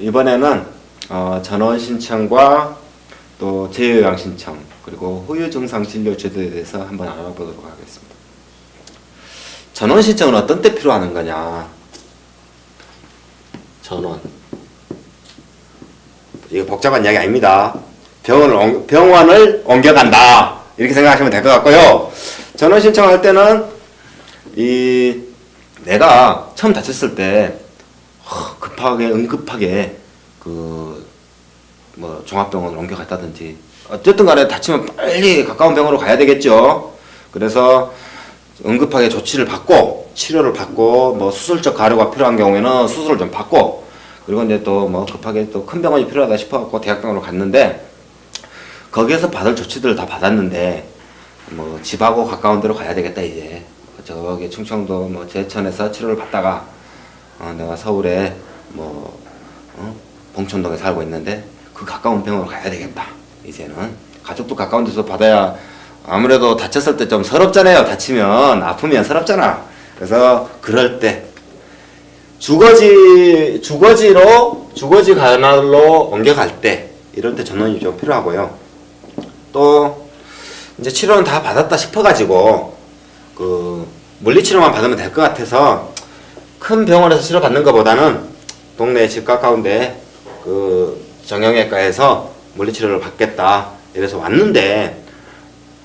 이번에는 어, 전원 신청과 또 재요양 신청 그리고 후유 증상 진료 제도에 대해서 한번 알아보도록 하겠습니다. 전원 신청은 어떤 때 필요하는 거냐? 전원. 이거 복잡한 이야기 아닙니다. 병원을 옮- 병원을 옮겨간다 이렇게 생각하시면 될 것 같고요. 전원 신청할 때는 이 내가 처음 다쳤을 때 허, 급하게 응급하게 그 뭐 종합병원을 옮겨갔다든지 어쨌든 간에 다치면 빨리 가까운 병원으로 가야 되겠죠. 그래서 응급하게 조치를 받고 치료를 받고 뭐 수술적 가료가 필요한 경우에는 수술을 좀 받고 그리고 이제 또 뭐 급하게 또 큰 병원이 필요하다 싶어 갖고 대학병원으로 갔는데 거기에서 받을 조치들을 다 받았는데 뭐 집하고 가까운 데로 가야 되겠다 이제 저기 충청도 뭐 제천에서 치료를 받다가 어, 내가 서울에 뭐 어? 봉천동에 살고 있는데 그 가까운 병원으로 가야 되겠다. 이제는 가족도 가까운 데서 받아야 아무래도 다쳤을 때 좀 서럽잖아요. 다치면 아프면 서럽잖아. 그래서 그럴 때 주거지 주거지로 주거지 관할로 옮겨갈 때 이럴 때 전원이 좀 필요하고요. 또 이제 치료는 다 받았다 싶어가지고 그 물리치료만 받으면 될 것 같아서 큰 병원에서 치료 받는 것보다는 동네 집 가까운데 그 정형외과에서 물리치료를 받겠다 이래서 왔는데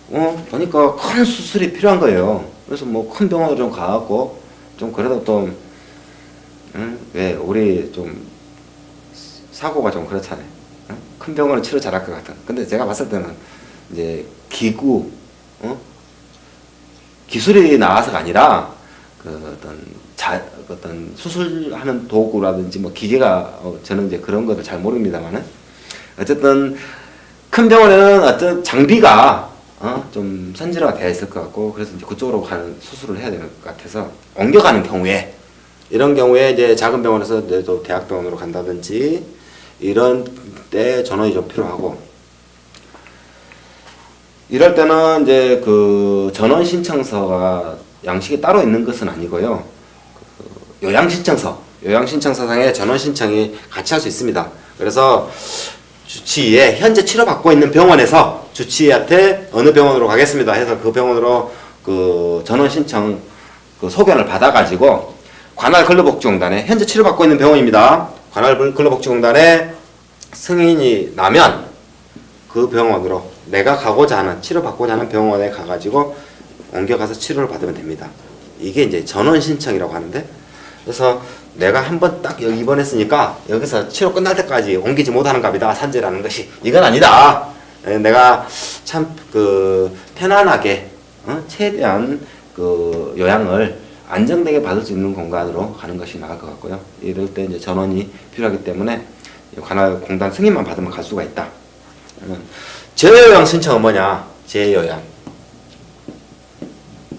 어 보니까 큰 수술이 필요한 거예요. 그래서 뭐 큰 병원으로 좀 가갖고 좀 그래도 좀 응? 왜 우리 좀 사고가 좀 그렇잖아요. 응? 큰 병원은 치료 잘할 것 같아. 근데 제가 봤을 때는 이제 기구, 어? 기술이 나와서가 아니라 그 어떤 자, 어떤 수술하는 도구라든지 뭐 기계가 어, 저는 이제 그런 거를 잘 모릅니다만은. 어쨌든 큰 병원에는 어떤 장비가 어, 좀 선진화가 되어 있을 것 같고 그래서 이제 그쪽으로 가는 수술을 해야 될것 같아서 옮겨가는 경우에 이런 경우에 이제 작은 병원에서 또 대학병원으로 간다든지 이런 때 전원이 좀 필요하고 이럴 때는 이제 그 전원 신청서가 양식이 따로 있는 것은 아니고요. 그 요양 신청서, 요양 신청서상에 전원 신청이 같이 할 수 있습니다. 그래서 주치의에 현재 치료받고 있는 병원에서 주치의한테 어느 병원으로 가겠습니다 해서 그 병원으로 그 전원 신청 그 소견을 받아가지고 관할 근로복지공단에 현재 치료받고 있는 병원입니다. 관할 근로복지공단에 승인이 나면 그 병원으로 내가 가고자 하는 치료받고자 하는 병원에 가가지고 옮겨가서 치료를 받으면 됩니다. 이게 이제 전원 신청이라고 하는데 그래서 내가 한 번 딱 여기 입원했으니까 여기서 치료 끝날 때까지 옮기지 못하는 갑이다 산재라는 것이 이건 아니다. 에, 내가 참 그 편안하게 어? 최대한 그 요양을 안정되게 받을 수 있는 공간으로 가는 것이 나을 것 같고요. 이럴 때 이제 전원이 필요하기 때문에 관할 공단 승인만 받으면 갈 수가 있다. 음, 재요양 신청은 뭐냐? 재요양.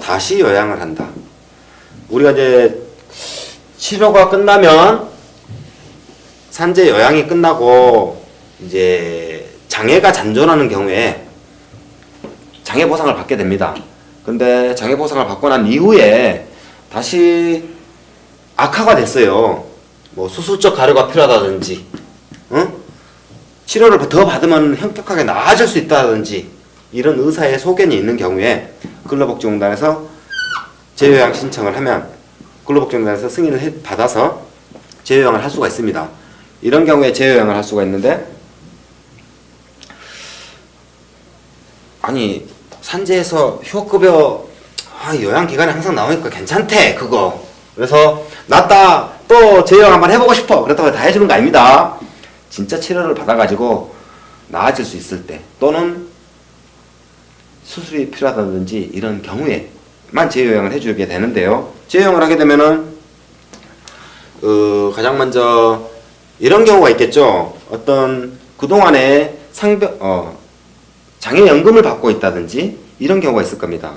다시 요양을 한다. 우리가 이제 치료가 끝나면 산재 요양이 끝나고 이제 장애가 잔존하는 경우에 장애 보상을 받게 됩니다. 근데 장애 보상을 받고 난 이후에 다시 악화가 됐어요. 뭐 수술적 가료가 필요하다든지, 응? 치료를 더 받으면 현격하게 나아질 수 있다든지 이런 의사의 소견이 있는 경우에 근로복지공단에서 재요양 신청을 하면 근로복지공단에서 승인을 해- 받아서 재요양을 할 수가 있습니다. 이런 경우에 재요양을 할 수가 있는데 아니 산재에서 휴업급여 아, 요양 기간에 항상 나오니까 괜찮대 그거 그래서 낫다 또 재요양 한번 해보고 싶어 그렇다고 다 해주는 거 아닙니다. 진짜 치료를 받아가지고 나아질 수 있을 때 또는 수술이 필요하다든지 이런 경우에만 재요양을 해주게 되는데요. 재요양을 하게 되면은 어, 가장 먼저 이런 경우가 있겠죠. 어떤 그동안에 상병 어, 장애연금을 받고 있다든지 이런 경우가 있을 겁니다.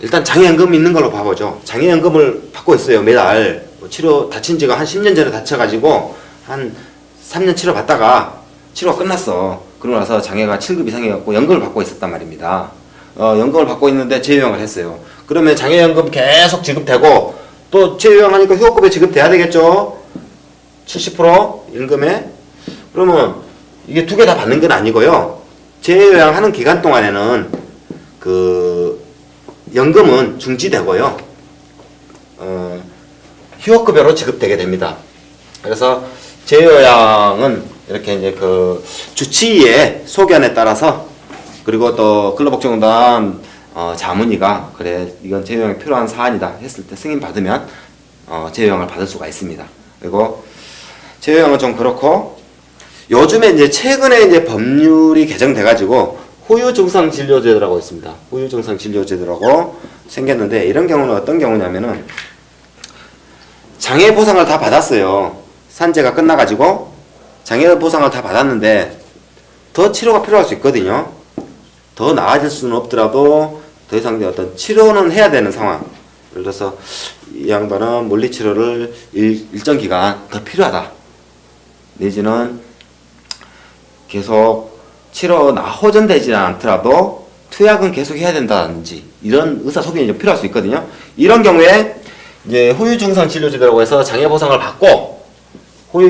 일단 장애연금 있는 걸로 봐보죠. 장애연금을 받고 있어요 매달 뭐 치료 다친 지가 한 10년 전에 다쳐가지고 한 3년 치료 받다가 치료가 끝났어. 그러고 나서 장애가 7급 이상이었고 연금을 받고 있었단 말입니다. 어, 연금을 받고 있는데 재요양을 했어요. 그러면 장애연금 계속 지급되고 또 재요양하니까 휴업급여 지급돼야 되겠죠. 70% 임금에 그러면 이게 두 개 다 받는 건 아니고요. 재요양하는 기간 동안에는 그 연금은 중지되고요. 어, 휴업급여로 지급되게 됩니다. 그래서 재요양은 이렇게 이제 그 주치의의 소견에 따라서 그리고 또 근로복지공단 어, 자문위가 그래 이건 재요양이 필요한 사안이다 했을 때 승인 받으면 어, 재요양을 받을 수가 있습니다. 그리고 재요양은 좀 그렇고 요즘에 이제 최근에 이제 법률이 개정돼 가지고 후유 증상 진료제도라고 있습니다. 후유 증상 진료제도라고 생겼는데 이런 경우는 어떤 경우냐면은 장애 보상을 다 받았어요. 산재가 끝나가지고 장애 보상을 다 받았는데 더 치료가 필요할 수 있거든요. 더 나아질 수는 없더라도 더 이상 어떤 치료는 해야 되는 상황. 예를 들어서 이 양반은 물리 치료를 일, 일정 기간 더 필요하다. 내지는 계속 치료 나 호전되지 않더라도 투약은 계속 해야 된다든지 이런 의사 소견이 좀 필요할 수 있거든요. 이런 경우에 이제 후유 증상 진료 제도라고 해서 장애 보상을 받고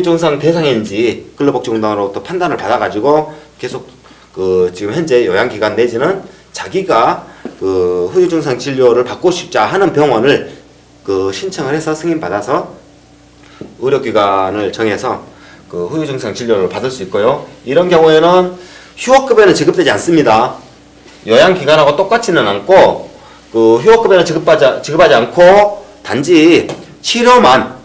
증상 대상인지 근로복지공단으로부터 판단을 받아가지고 계속 그 지금 현재 요양기관 내지는 자기가 그 후유 증상 진료를 받고 싶자 하는 병원을 그 신청을 해서 승인 받아서 의료기관을 정해서 그 후유 증상 진료를 받을 수 있고요. 이런 경우에는 휴업급여는 지급되지 않습니다. 요양기관하고 똑같지는 않고 그 휴업급여는 지급하지, 지급하지 않고 단지 치료만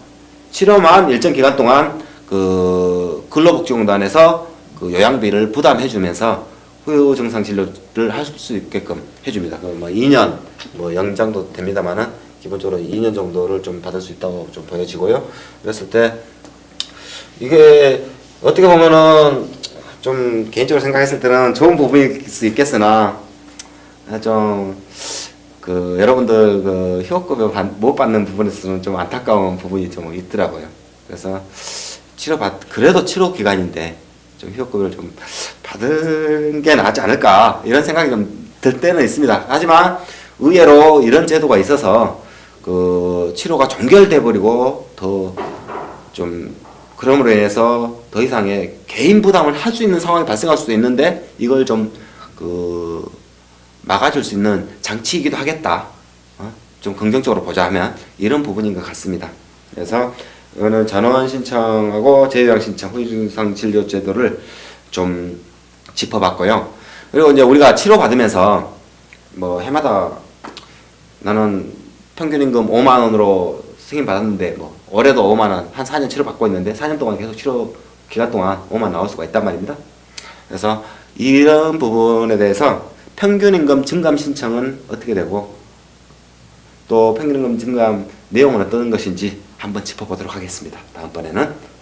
치료만 일정 기간 동안 그 근로복지공단에서 그 요양비를 부담해주면서 후유 증상 진료를 할 수 있게끔 해줍니다. 그뭐 2년 뭐 연장도 됩니다만은 기본적으로 2년 정도를 좀 받을 수 있다고 좀 보여지고요. 그랬을 때 이게 어떻게 보면은 좀 개인적으로 생각했을 때는 좋은 부분일 수 있겠으나 좀 그 여러분들 그 휴업급여 받- 못 받는 부분에서는 좀 안타까운 부분이 좀 있더라고요. 그래서 치료 받 그래도 치료 기간인데 좀 휴업급여를 좀 받은 게 낫지 않을까 이런 생각이 좀 들 때는 있습니다. 하지만 의외로 이런 제도가 있어서 그 치료가 종결돼 버리고 더 좀 그럼으로 인해서 더 이상의 개인 부담을 할 수 있는 상황이 발생할 수도 있는데 이걸 좀그 막아줄 수 있는 장치이기도 하겠다. 어? 좀 긍정적으로 보자 하면 이런 부분인 것 같습니다. 그래서 이거는 전원 신청하고 재요양 신청 후유증상 진료 제도를 좀 짚어봤고요. 그리고 이제 우리가 치료 받으면서 뭐 해마다 나는 평균 임금 5만 원으로 승인 받았는데 뭐 올해도 5만 원, 한 4년 치료 받고 있는데 4년 동안 계속 치료 기간 동안 5만 나올 수가 있단 말입니다. 그래서 이런 부분에 대해서 평균 임금 증감 신청은 어떻게 되고 또 평균 임금 증감 내용은 어떤 것인지 한번 짚어보도록 하겠습니다. 다음번에는